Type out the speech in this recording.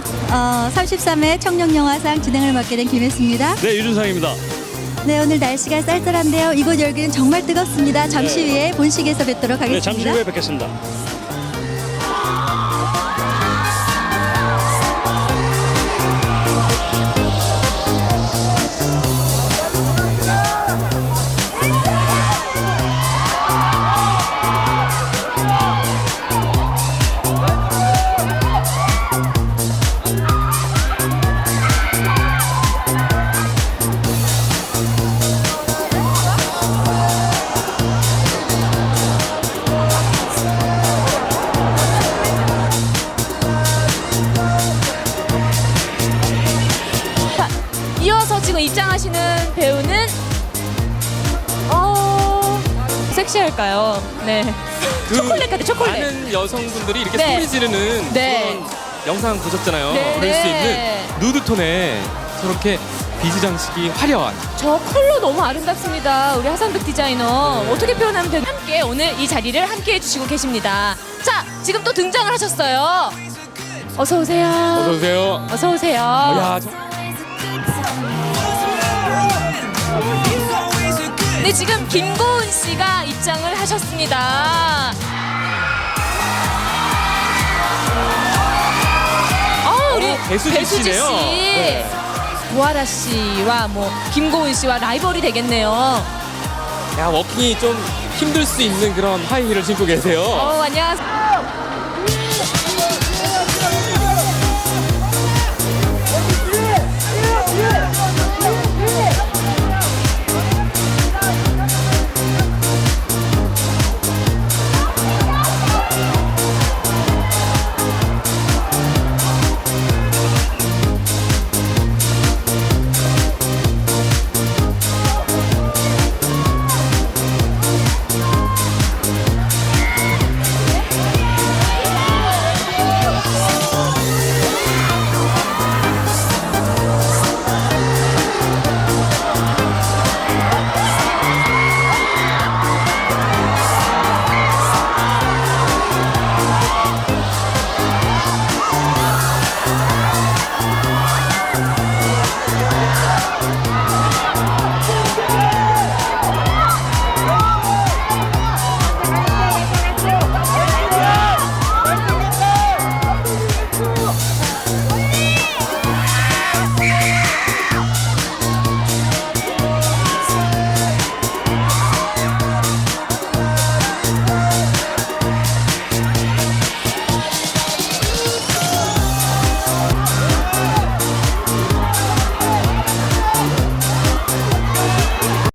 제33회 청룡영화상 진행을 맡게 된 김혜수입니다. 네, 유준상입니다. 네, 오늘 날씨가 쌀쌀한데요. 이곳 열기는 정말 뜨겁습니다. 잠시 네. 후에 본식에서 뵙도록 네, 하겠습니다. 잠시 후에 뵙겠습니다. 이어서 지금 입장하시는 배우는 어 섹시할까요? 네. 초콜릿 같아 초콜릿. 많은 여성분들이 이렇게 네. 소리 지르는 네. 그런 영상 보셨잖아요. 네, 그럴 수 네. 있는 누드톤에 저렇게 비즈 장식이 화려한 저 컬러 너무 아름답습니다. 우리 하산백 디자이너 네. 어떻게 표현하면 되나? 함께 오늘 이 자리를 함께 해주시고 계십니다. 자, 지금 또 등장을 하셨어요. 어서 오세요. 어서 오세요. 어서 오세요. 야, 저, 네, 지금 김고은 씨가 입장을 하셨습니다. 아, 우리 어, 배수지 배수지 씨네요. 씨. 네. 보아라 씨와 뭐 김고은 씨와 라이벌이 되겠네요. 야 워킹이 좀 힘들 수 있는 그런 하이힐을 신고 계세요. 어, 안녕하세요.